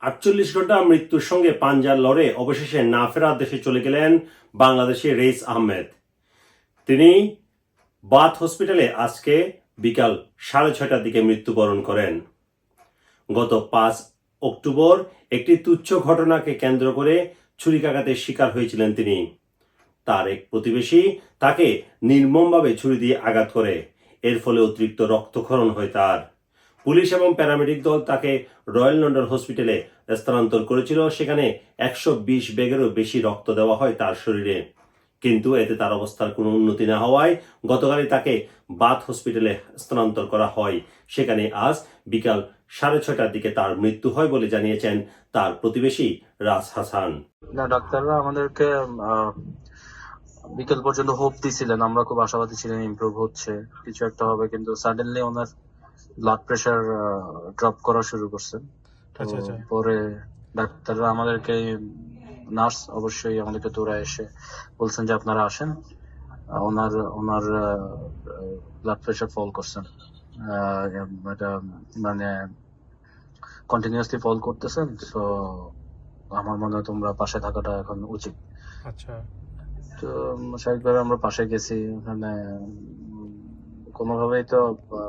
আটচল্লিশ ঘণ্টা মৃত্যুর সঙ্গে পাঞ্জার লড়ে অবশেষে না ফেরার দেশে চলে গেলেন বাংলাদেশের রেইস আহমেদ। তিনি বাথ হসপিটালে আজকে বিকাল সাড়ে ছয়টার দিকে মৃত্যুবরণ করেন। গত পাঁচ অক্টোবর একটি তুচ্ছ ঘটনাকে কেন্দ্র করে ছুরিকাঘাতের শিকার হয়েছিলেন তিনি। তার এক প্রতিবেশী তাকে নির্মমভাবে ছুরি দিয়ে আঘাত করে। এর ফলে অতিরিক্ত রক্তক্ষরণ হয় তার। পুলিশ এবং প্যারামেডিক দল তাকে রয়্যাল লন্ডন হসপিটালে স্থানান্তর করেছিল। সেখানে একশো বিশ ব্যাগেরও বেশি রক্ত দেওয়া হয় তার শরীরে। কিন্তু এতে তার অবস্থার কোনো উন্নতি না হওয়ায় গতকালই তাকে বাথ হসপিটালে স্থানান্তর করা হয়। সেখানে আজ বিকাল সাড়ে ছয়টার দিকে তার মৃত্যু হয় বলে জানিয়েছেন তার প্রতিবেশী রাজ হাসান। না, ডাক্তাররা আমাদেরকে বিকেল পর্যন্ত হোপ দিছিলেন। আমরা খুব আশাবাদী ছিলেন ইমপ্রুভ হচ্ছে, কিছু একটা হবে। কিন্তু সাডেনলি ওনার ব্লাড প্রেশার ড্রপ করা শুরু করছে। তো আচ্ছা, আচ্ছা। পরে ডাক্তাররা আমাদেরকে নার্স অবশ্যই আমাদেরকে দৌড়ায় এসে বলছেন যে আপনারা আসেন। ওনার ওনার ব্লাড প্রেশার ফল করছেন। এটা মানে কন্টিনিউয়াসলি ফল করতেছেন তো আমার মনে হয় তোমরা পাশে থাকাটা এখন উচিত। আচ্ছা। তো স্বাভাবিকভাবে আমরা পাশে গেছি ওখানে কোনোভাবেই তো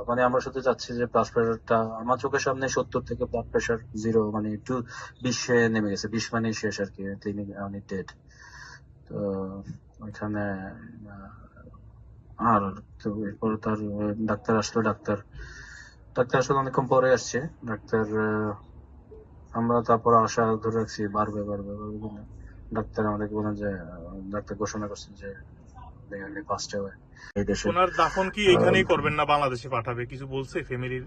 মানে আমরা শুধু চাচ্ছি যে ব্লাড প্রেশারটা আমার চোখের সামনে সত্তর থেকে ব্লাড প্রেশার জিরো মানে একটু বিশে নেমে গেছে, বিশ মানে শেষ আর কি, তিনি উনি ডেড তো ওইখানে আর তো এরপর তার ডাক্তার আসলো, ডাক্তার ডাক্তার আসলে অনেকক্ষণ পরে আসছে, ডাক্তার আমরা তারপর আশা ধরে রাখছি, বাড়বে বাড়বে বাড়বে ডাক্তার আমাদেরকে বলেন যে ডাক্তার ঘোষণা করছেন যে এই দেশে ওনার দাফন কি এখানেই করবেন না বাংলাদেশে পাঠাবে? কিছু বলছে ফ্যামিলির?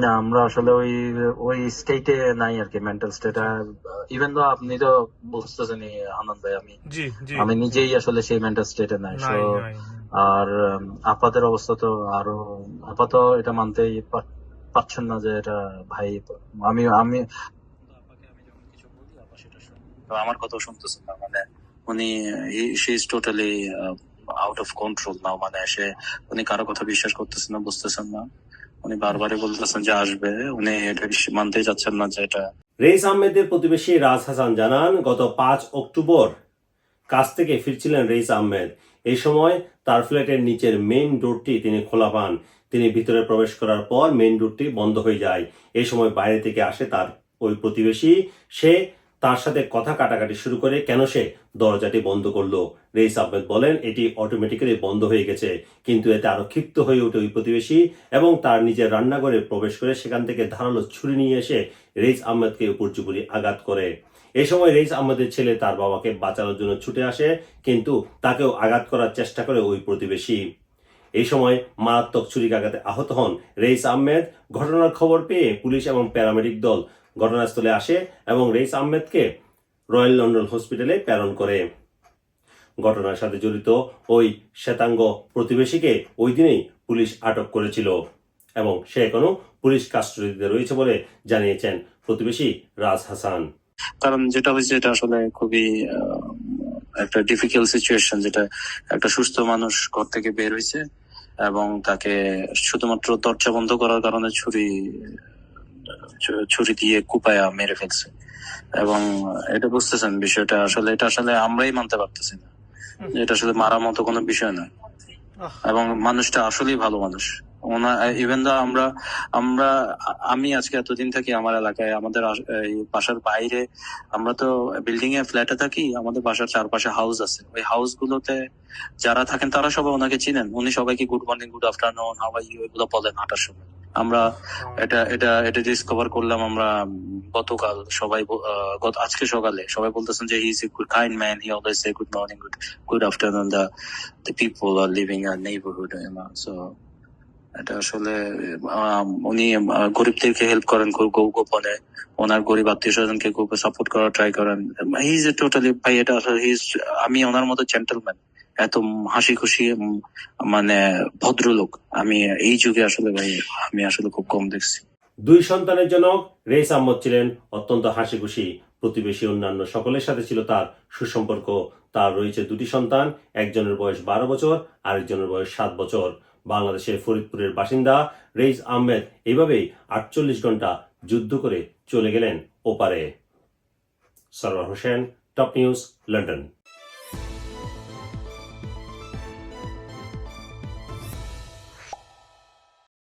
না আমরা আসলে ওই ওই স্টেটে নাই আর কি মেন্টাল স্টেট ইভেন তো আপনি তো বুঝতেছেন আনন্দ ভাই আমি জি জি। আমি নিজেই আসলে সেই মেন্টাল স্টেটে নাই নাই আর আপাতের অবস্থা তো আরও আপাত এটা মানতেই পারছেন না যে এটা ভাই আমি আমি আমার কথা শুনতেছেন না মানে উনি she is totally out of control now মানে সে, উনি কারও কথা বিশ্বাস করতেছেন না, বুঝতেছেন না। উনি বারবারই বলতেছেন যে আসবে। উনি এটা মানতেই চাচ্ছেন না যে এটা রেইস আহমেদের প্রতিবেশী রাজ হাসান জানান, গত পাঁচ অক্টোবর কাজ থেকে ফিরছিলেন রেইস আহমেদ। এই সময় তার ফ্ল্যাটের নিচের মেইন ডোরটি তিনি খোলা পান। তিনি ভিতরে প্রবেশ করার পর মেইন ডোরটি বন্ধ হয়ে যায়। এই সময় বাইরে থেকে আসে তার ওই প্রতিবেশী। সে তার সাথে কথা কাটাকাটি শুরু করে কেন সে দরজাটি বন্ধ করল? রেইস আহমেদ বলেন, এটি অটোমেটিক্যালি বন্ধ হয়ে গেছে, কিন্তু এতে আরও ক্ষিপ্ত হয়ে ওঠে ওই প্রতিবেশী এবং তার নিজের রান্নাঘরে প্রবেশ করে সেখান থেকে ধারালো ছুরি নিয়ে এসে রেইস আহমেদকে উপর্যুপুরি আঘাত করে। এই সময় রেইস আহমেদের ছেলে তার বাবাকে বাঁচানোর জন্য ছুটে আসে, কিন্তু তাকেও আঘাত করার চেষ্টা করে ওই প্রতিবেশী। এই সময় মারাত্মক ছুরিকাঘাতে আহত হন রেইস আহমেদ। ঘটনার খবর পেয়ে পুলিশ এবং প্যারামেডিক দল ঘটনাস্থলে আসে এবং রেইস আহমেদকে রয়্যাল লন্ডন হসপিটালে প্রেরণ করে। ঘটনার সাথে জড়িত ওই শ্বেতাঙ্গ প্রতিবেশীকে ওই দিনেই পুলিশ আটক করেছিল এবং সে এখনও পুলিশ কাস্টডিতে রয়েছে বলে জানিয়েছেন প্রতিবেশী রাজ হাসান। কারণ যেটা হয়েছে, এটা আসলে খুবই একটা ডিফিকাল্ট সিচুয়েশন যেটা একটা সুস্থ মানুষ ঘর থেকে বের হয়েছে এবং তাকে শুধুমাত্র দরজা বন্ধ করার কারণে ছুরি ছুরি দিয়ে কুপায়া মেরে ফেলছে। এবং এটা বুঝতেছেন বিষয়টা আসলে এটা আসলে আমরাই মানতে পারতেছি না। এটা আসলে মারার মতো কোনো বিষয় না এবং মানুষটা আসলেই ভালো মানুষ। ওনা ইভেন দা আমরা আমরা আমি আজকে এতদিন থাকি আমার এলাকায় আমাদের বাসার বাইরে আমরা তো বিল্ডিং এ ফ্ল্যাটে থাকি আমাদের বাসার চারপাশে হাউস আছে। ওই হাউস গুলোতে যারা থাকেন তারা সবাই ওনাকে চিনেন। উনি সবাইকে good morning good afternoon how are you এগুলো বলেন হাঁটার সময়। আমরা এটা এটা এটা ডিসকভার করলাম আমরা গতকাল সবাই গত, আজকে সকালে সবাই বলতেছেন যে he is a good kind man he always say good morning good good afternoon the the people are living our neighbourhood so এটা আসলে উনি গরিবদেরকে হেল্প করেন গোপনে। ওনার গরিব আত্মীয় স্বজনকে খুব সাপোর্ট করার ট্রাই করেন। হি ইজ এ টোটালি ভাই, এটা আসলে হি ইজ আমি ওনার মতো জেন্টলম্যান এত হাসি খুশি মানে ভদ্রলোক। আমি এই যুগে আসলে ভাই, আমি আসলে খুব কম দেখছি। দুই সন্তানের জনক রেইস আহমদ ছিলেন অত্যন্ত হাসি খুশি প্রতিবেশী অন্যান্য সকলের সাথে ছিল তার সুসম্পর্ক। তার রয়েছে দুটি সন্তান, একজনের বয়স বারো বছর, আরেকজনের বয়স সাত বছর। বাংলাদেশের ফরিদপুরের বাসিন্দা রেইস আহমেদ এইভাবেই আটচল্লিশ ঘণ্টা যুদ্ধ করে চলে গেলেন ওপারে। Sarwar Hossain, top news, London.